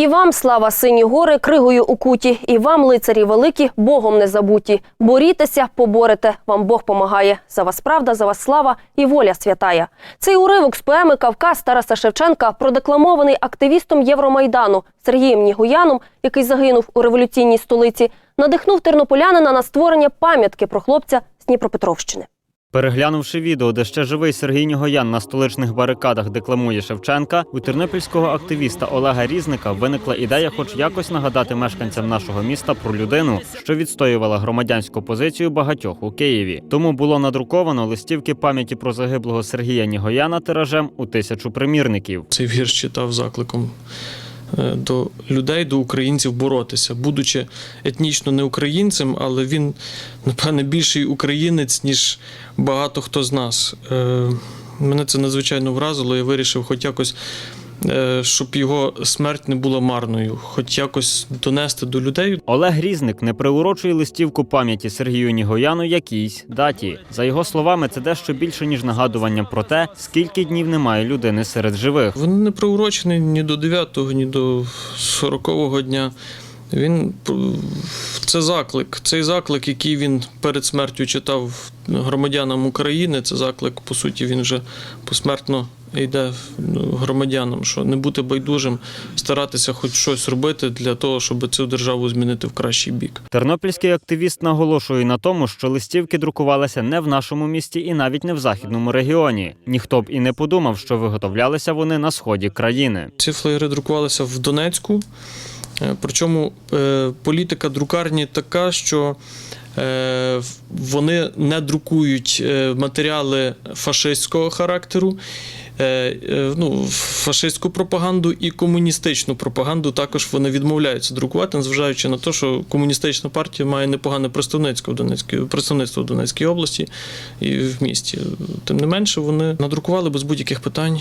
І вам, слава сині гори, кригою укуті, і вам, лицарі великі, Богом не забуті. Борітеся, поборете, вам Бог помагає. За вас правда, за вас слава і воля святая. Цей уривок з поеми Кавказ Тараса Шевченка продекламований активістом Євромайдану Сергієм Нігуяном, який загинув у революційній столиці, надихнув тернополянина на створення пам'ятки про хлопця з Дніпропетровщини. Переглянувши відео, де ще живий Сергій Нігоян на столичних барикадах декламує Шевченка, у тернопільського активіста Олега Різника виникла ідея, хоч якось нагадати мешканцям нашого міста про людину, що відстоювала громадянську позицію багатьох у Києві. Тому було надруковано листівки пам'яті про загиблого Сергія Нігояна тиражем у тисячу примірників. Цей вірш читав закликом до людей, до українців боротися, будучи етнічно не українцем, але він, напевне, більший українець, ніж багато хто з нас. Е, Мене це надзвичайно вразило. Я вирішив, хоч якось, е, щоб його смерть не була марною, хоч якось донести до людей. Олег Різник не приурочує листівку пам'яті Сергію Нігояну якійсь даті. За його словами, це дещо більше ніж нагадування про те, скільки днів немає людини серед живих. Вони не приурочені ні до 9-го, ні до 40-го дня. Він це заклик. Цей заклик, який він перед смертю читав громадянам України, це заклик, по суті, він вже посмертно йде ну, громадянам, що не бути байдужим, старатися хоч щось робити для того, щоб цю державу змінити в кращий бік. Тернопільський активіст наголошує на тому, що листівки друкувалися не в нашому місті і навіть не в західному регіоні. Ніхто б і не подумав, що виготовлялися вони на сході країни. Ці флеєри друкувалися в Донецьку. Е, Причому е, політика друкарні така, що е, вони не друкують матеріали фашистського характеру, ну, фашистську пропаганду і комуністичну пропаганду також вони відмовляються друкувати, незважаючи на те, що комуністична партія має непогане представництво в Донецькій, представництво в Донецькій області і в місті. Тим не менше, вони надрукували без будь-яких питань,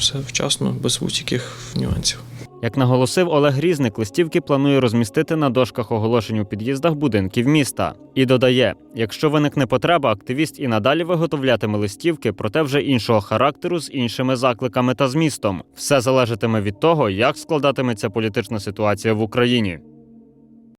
все вчасно, без будь-яких нюансів. Як наголосив Олег Різник, листівки планує розмістити на дошках оголошень у під'їздах будинків міста. І додає: якщо виникне потреба, активіст і надалі виготовлятиме листівки, проте вже іншого характеру з іншими закликами та змістом. Все залежатиме від того, як складатиметься політична ситуація в Україні.